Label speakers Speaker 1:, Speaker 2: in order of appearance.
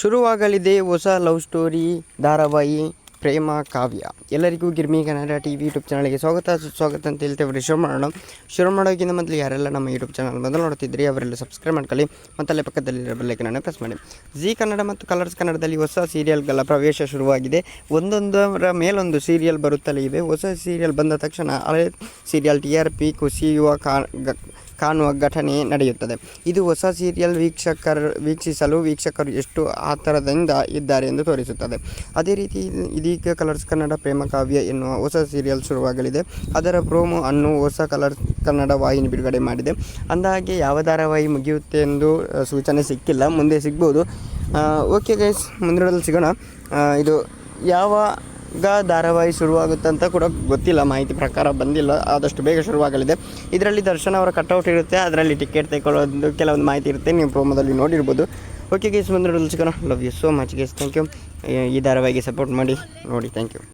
Speaker 1: ಶುರುವಾಗಲಿದೆ ಹೊಸ love story, ಧಾರಾವಾಹಿ, ಪ್ರೇಮ, ಕಾವ್ಯ. ಎಲ್ಲರಿಗೂ Girmi Kannada T V YouTube ಚಾನಲ್ಗೆ ಸ್ವಾಗತ ಸುಸ್ವಾಗತ ಅಂತ ಹೇಳ್ತೇವೆ ಶುರು ಮಾಡೋಣ ಶುರು ಮಾಡೋಕ್ಕಿಂತ ಮೊದಲು ಯಾರೆಲ್ಲ ನಮ್ಮ ಯೂಟ್ಯೂಬ್ ಚಾನಲ್ ಮೊದಲು ನೋಡ್ತಿದ್ರಿ, ಅವರೆಲ್ಲ ಸಬ್ಸ್ಕ್ರೈಬ್ ಮಾಡ್ಕೊಳ್ಳಿ. ಮತ್ತು ಅಲ್ಲೇ ಪಕ್ಕದಲ್ಲಿರೋ ಬೆಲ್ಲೈಕನನ್ನು ಪ್ರೆಸ್ ಮಾಡಿ. ಜಿ ಕನ್ನಡ ಮತ್ತು ಕಲರ್ಸ್ ಕನ್ನಡದಲ್ಲಿ ಹೊಸ ಸೀರಿಯಲ್ಗಳ ಪ್ರವೇಶ ಶುರುವಾಗಿದೆ. ಒಂದೊಂದರ ಮೇಲೊಂದು ಸೀರಿಯಲ್ ಬರುತ್ತಲೇ ಇವೆ. ಹೊಸ ಸೀರಿಯಲ್ ಬಂದ ತಕ್ಷಣ ಹಳೆ ಸೀರಿಯಲ್ ಟಿ ಆರ್ ಪಿ ಕುಸಿಯುವ ಕಾ ಕಾಣುವ ಘಟನೆ ನಡೆಯುತ್ತದೆ. ಇದು ಹೊಸ ಸೀರಿಯಲ್ ವೀಕ್ಷಕರ ವೀಕ್ಷಿಸಲು ವೀಕ್ಷಕರು ಎಷ್ಟು ಆತರದಿಂದ ಇದ್ದಾರೆ ಎಂದು ತೋರಿಸುತ್ತದೆ. ಅದೇ ರೀತಿ ಇದೀಗ ಕಲರ್ಸ್ ಕನ್ನಡ ಪ್ರೇಮ ಕಾವ್ಯ ಎನ್ನುವ ಹೊಸ ಸೀರಿಯಲ್ ಶುರುವಾಗಲಿದೆ. ಅದರ ಪ್ರೋಮೋ ಅನ್ನು ಹೊಸ ಕಲರ್ಸ್ ಕನ್ನಡ ವಾಹಿನಿ ಬಿಡುಗಡೆ ಮಾಡಿದೆ. ಅಂದಹಾಗೆ ಯಾವ ಧಾರಾವಾಹಿ ಮುಗಿಯುತ್ತೆ ಎಂದು ಸೂಚನೆ ಸಿಕ್ಕಿಲ್ಲ. ಮುಂದೆ ಸಿಗ್ಬೋದು. ಓಕೆ ಗೈಸ್ ಮುಂದಿನ ಸಿಗೋಣ. ಇದು ಇದು ಯಾವಾಗ ಧಾರಾವಾಹಿ ಶುರುವಾಗುತ್ತೆ ಅಂತ ಕೂಡ ಗೊತ್ತಿಲ್ಲ, ಮಾಹಿತಿ ಪ್ರಕಾರ ಬಂದಿಲ್ಲ, ಆದಷ್ಟು ಬೇಗ ಶುರುವಾಗಲಿದೆ. ಇದರಲ್ಲಿ ದರ್ಶನ್ ಅವರ ಕಟ್ಔಟ್ ಇರುತ್ತೆ, ಅದರಲ್ಲಿ ಟಿಕೆಟ್ ತೆಗೊಳ್ಳೋದು ಕೆಲವೊಂದು ಮಾಹಿತಿ ಇರುತ್ತೆ, ನೀವು ಪ್ರೋಮೋದಲ್ಲಿ ನೋಡಿರ್ಬೋದು. ಓಕೆ ಗೇಸ್ ಬಂದರೆ love you so much guys thank you ಈ ಧಾರಾವಾಹಿಗೆ ಸಪೋರ್ಟ್ ಮಾಡಿ, ನೋಡಿ ಥ್ಯಾಂಕ್ ಯು